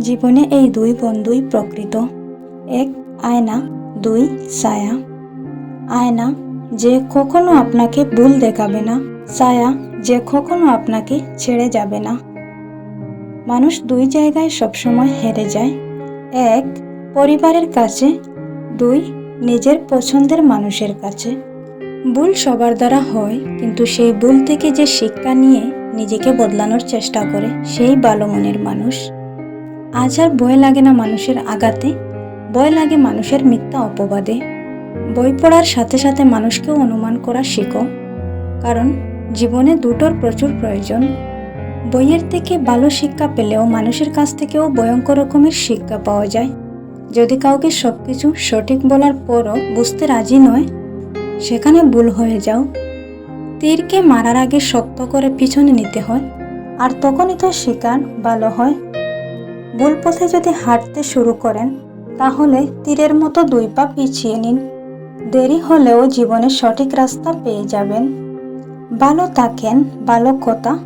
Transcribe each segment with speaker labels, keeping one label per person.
Speaker 1: জীবনে এই দুই বন্ধুই প্রকৃত। এক আয়না, দুই ছায়া। আয়না যে কখনো আপনাকে ভুল দেখাবে না, ছায়া যে কখনো আপনাকে ছেড়ে যাবে না। মানুষ দুই জায়গায় সবসময় হেরে যায়। এক, পরিবারের কাছে। দুই, নিজের পছন্দের মানুষের কাছে। ভুল সবার দ্বারা হয়, কিন্তু সেই ভুল থেকে যে শিক্ষা নিয়ে নিজেকে বদলানোর চেষ্টা করে, সেই ভালো মনের মানুষ। আজ আর ভয় লাগে না মানুষের আঘাতে ভয় লাগে মানুষের মিথ্যা অপবাদে। বই পড়ার সাথে সাথে মানুষকেও অনুমান করা শেখো, কারণ জীবনে দুটোর প্রচুর প্রয়োজন। বইয়ের থেকে ভালো শিক্ষা পেলেও মানুষের কাছ থেকেও ভয়ঙ্কর রকমের শিক্ষা পাওয়া যায়। যদি কাউকে সব কিছু সঠিক বলার পরও বুঝতে রাজি নয়, সেখানে ভুল হয়ে যাও। তীরকে মারার আগে শক্ত করে পিছনে নিতে হয়, আর তখনই তো শিকার ভালো হয়। ভুল পথে যদি হাঁটতে শুরু করেন, তাহলে তীরের মতো দুই পা পিছিয়ে নিন। দেরি হলেও জীবনে সঠিক রাস্তা পেয়ে যাবেন। ভালো থাকেন, ভালো কথা,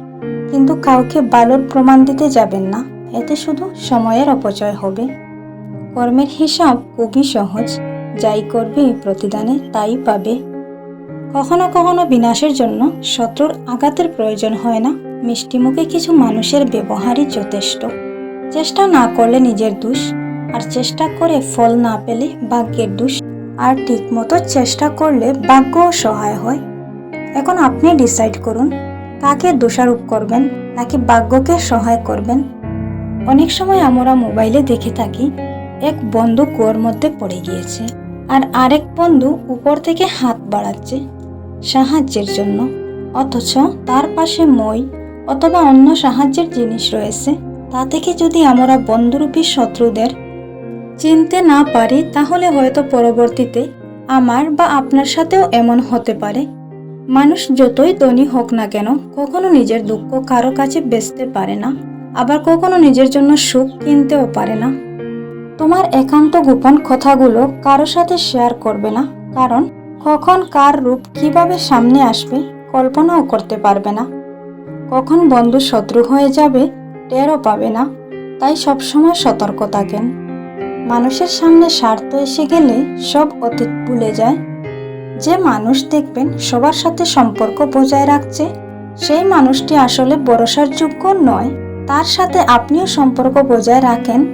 Speaker 1: কিন্তু কাউকে ভালোর প্রমাণ দিতে যাবেন না। এতে শুধু সময়ের অপচয় হবে। কর্মের হিসাব খুবই সহজ। যাই করবে প্রতিদানে তাই পাবে। কখনো কখনো বিনাশের জন্য শত্রুর আঘাতের প্রয়োজন হয় না। মিষ্টিমুখে কিছু মানুষের ব্যবহারই যথেষ্ট। চেষ্টা না করলে নিজের দোষ, আর চেষ্টা করে ফল না পেলে ভাগ্যের দোষ, আর ঠিকমতো চেষ্টা করলে ভাগ্যও সহায় হয়। এখন আপনি ডিসাইড করুন, কাকে দোষারোপ করবেন, নাকি ভাগ্যকে সহায় করবেন। অনেক সময় আমরা মোবাইলে দেখে থাকি, এক বন্ধু কুয়োর মধ্যে পড়ে গিয়েছে, আর আরেক বন্ধু উপর থেকে হাত বাড়াচ্ছে সাহায্যের জন্য, অথচ তার পাশে মই, অথবা অন্য সাহায্যের জিনিস রয়েছে। তা থেকে যদি আমরা বন্ধুরূপী শত্রুদের চিনতে না পারি, তাহলে হয়তো পরবর্তীতে আমার বা আপনার সাথেও এমন হতে পারে। মানুষ যতই ধনী হোক না কেন, কখনো নিজের দুঃখ কারও কাছে বেচতে পারে না, আবার কখনো নিজের জন্য সুখ কিনতেও পারে না। তোমার একান্ত গোপন কথাগুলো কারও সাথে শেয়ার করবে না, কারণ কখন কার রূপ কীভাবে সামনে আসবে, কল্পনাও করতে পারবে না। কখন বন্ধু শত্রু হয়ে যাবে টেরও পাবে না। তাই সবসময় সতর্ক থাকেন। মানুষের সামনে স্বার্থ এসে গেলে সব অতীত ভুলে যায়। যে মানুষ দেখবেন সবার সাথে সম্পর্ক বজায় রাখছে, সেই মানুষটি আসলে ভরসার যোগ্য নয়। তার সাথে আপনিও সম্পর্ক বজায় রাখেন,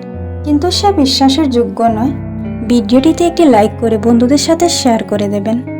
Speaker 1: কিন্তু সে বিশ্বাসের যোগ্য নয়। ভিডিওটিতে একটি লাইক করে বন্ধুদের সাথে শেয়ার করে দেবেন।